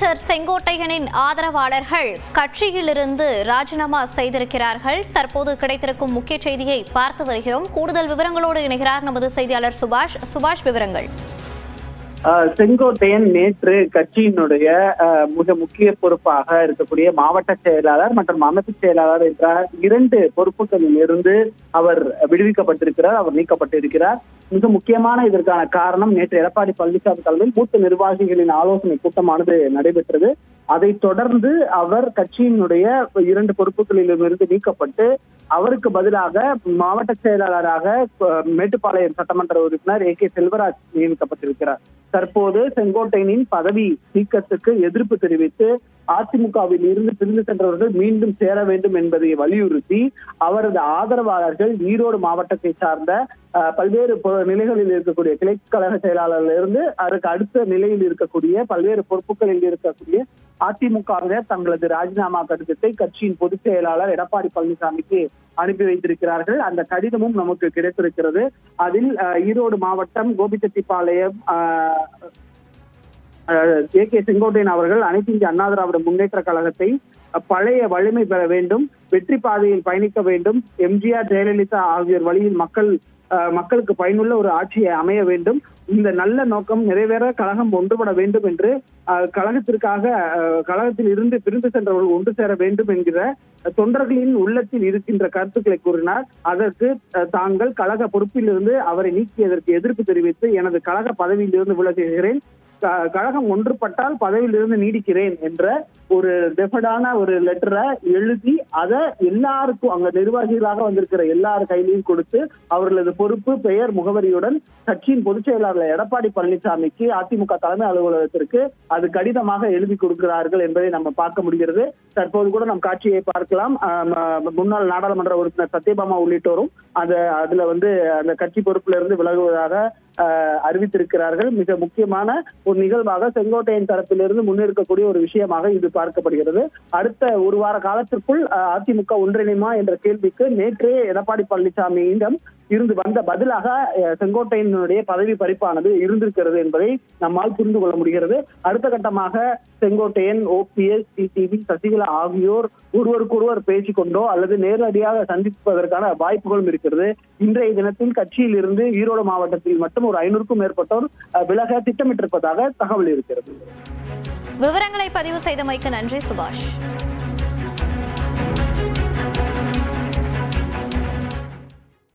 செங்கோட்டையனின் ஆதரவாளர்கள் கட்சியிலிருந்து ராஜினாமா செய்திருக்கிறார்கள். தற்போது கிடைத்திருக்கும் முக்கிய செய்தியை பார்த்து வருகிறோம். கூடுதல் விவரங்களோடு இணைகிறார் நமது செய்தியாளர் சுபாஷ். சுபாஷ் விவரங்கள். செங்கோட்டையன் நேற்று கட்சியினுடைய மிக முக்கிய பொறுப்பாக இருக்கக்கூடிய மாவட்ட செயலாளர் மற்றும் அமைப்பு செயலாளர் என்ற இரண்டு பொறுப்புகளில் இருந்து அவர் விடுவிக்கப்பட்டிருக்கிறார் அவர் நீக்கப்பட்டிருக்கிறார். மிக முக்கியமான இதற்கான காரணம் நேற்று எடப்பாடி பழனிசாமி தலைமையில் மூத்த நிர்வாகிகளின் ஆலோசனை கூட்டமானது நடைபெற்றது. அதைத் தொடர்ந்து அவர் கட்சியினுடைய இரண்டு பொறுப்புகளிலிருந்து நீக்கப்பட்டு அவருக்கு பதிலாக மாவட்ட செயலாளராக மேட்டுப்பாளையம் சட்டமன்ற உறுப்பினர் ஏ கே செல்வராஜ் நியமிக்கப்பட்டிருக்கிறார். தற்போது செங்கோட்டையனின் பதவி நீக்கத்துக்கு எதிர்ப்பு தெரிவித்து அதிமுகவில் இருந்து பிரிந்து சென்றவர்கள் மீண்டும் சேர வேண்டும் என்பதை வலியுறுத்தி அவரது ஆதரவாளர்கள் ஈரோடு மாவட்டத்தை சார்ந்த அஹ், பல்வேறு நிலைகளில் இருக்கக்கூடிய கிளை கழக செயலாளர்ல இருந்து அதற்கு அடுத்த நிலையில் இருக்கக்கூடிய பல்வேறு பொறுப்புகளில் இருக்கக்கூடிய அதிமுகவினர் தங்களது ராஜினாமா கடிதத்தை கட்சியின் பொதுச் செயலாளர் எடப்பாடி பழனிசாமிக்கு அனுப்பி வைத்திருக்கிறார்கள். அந்த கடிதமும் நமக்கு கிடைத்திருக்கிறது. அதில் அஹ், ஈரோடு மாவட்டம் கோபிச்செட்டிப்பாளையம் ஏ கே செங்கோட்டையன் அவர்கள் அனைத்து இந்திய அண்ணா திராவிட முன்னேற்ற கழகத்தை பழைய வலிமை பெற வேண்டும் வெற்றி பாதையில் பயணிக்க வேண்டும் எம்ஜிஆர் ஜெயலலிதா ஆகியோர் வழியில் மக்கள் மக்களுக்கு பயனுள்ள ஒரு ஆட்சியை அமைய வேண்டும். இந்த நல்ல நோக்கம் நிறைவேற கழகம் ஒன்றுபட வேண்டும் என்று அஹ், கழகத்திற்காக அஹ், கழகத்தில் இருந்து பிரிந்து சென்றவர்கள் ஒன்று சேர வேண்டும் என்கிற தொண்டர்களின் உள்ளத்தில் இருக்கின்ற கருத்துக்களை கூறினார். அதற்கு அஹ், தாங்கள் கழக பொறுப்பிலிருந்து அவரை நீக்கியதற்கு எதிர்ப்பு தெரிவித்து எனது கழக பதவியிலிருந்து விலகுகிறேன். கழகம் ஒன்றுபட்டால் பதவியிலிருந்து நீடிக்கிறேன் என்ற ஒரு டெஃபடான ஒரு லெட்டரை எழுதி அதை எல்லாருக்கும் அங்க நிர்வாகிகளாக வந்திருக்கிற எல்லார் கையிலையும் கொடுத்து அவர்களது பொறுப்பு பெயர் முகவரியுடன் கட்சியின் பொதுச் செயலாளர் எடப்பாடி பழனிசாமிக்கு அதிமுக தலைமை அலுவலகத்திற்கு அது கடிதமாக எழுதி கொடுக்கிறார்கள் என்பதை நம்ம பார்க்க முடிகிறது. தற்போது கூட நம் காட்சியை பார்க்கலாம். முன்னாள் நாடாளுமன்ற உறுப்பினர் சத்யபாமா உள்ளிட்டோரும் அந்த அதுல வந்து அந்த கட்சி பொறுப்புல இருந்து விலகுவதாக அறிவித்திருக்கிறார்கள். மிக முக்கியமான ஒரு நிகழ்வாக செங்கோட்டையின் தரப்பிலிருந்து முன்னெடுக்கக்கூடிய ஒரு விஷயமாக இது பார்க்கப்படுகிறது. அடுத்த ஒரு வார காலத்திற்குள் அதிமுக ஒன்றிணைமா என்ற கேள்விக்கு நேற்றே எடப்பாடி பழனிசாமியிடம் இருந்து வந்த பதிலாக செங்கோட்டையனுடைய பதவி பறிப்பானது இருந்திருக்கிறது என்பதை நம்மால் புரிந்து கொள்ள முடிகிறது. அடுத்த கட்டமாக செங்கோட்டையன் ஓபிஎஸ் சிடிவி சசிகலா ஆகியோர் ஒருவருக்கொருவர் பேசிக்கொண்டோ அல்லது நேரடியாக சந்திப்பதற்கான வாய்ப்புகளும் இருக்கிறது. இன்றைய தினத்தில் கட்சியில் இருந்து ஈரோடு மாவட்டத்தில் மட்டும் ஒரு ஐநூறுக்கும் மேற்பட்டோர் விலக திட்டமிட்டிருப்பதாக தகவல் இருக்கிறது. விவரங்களை பதிவு செய்தமைக்கு நன்றி சுபாஷ்.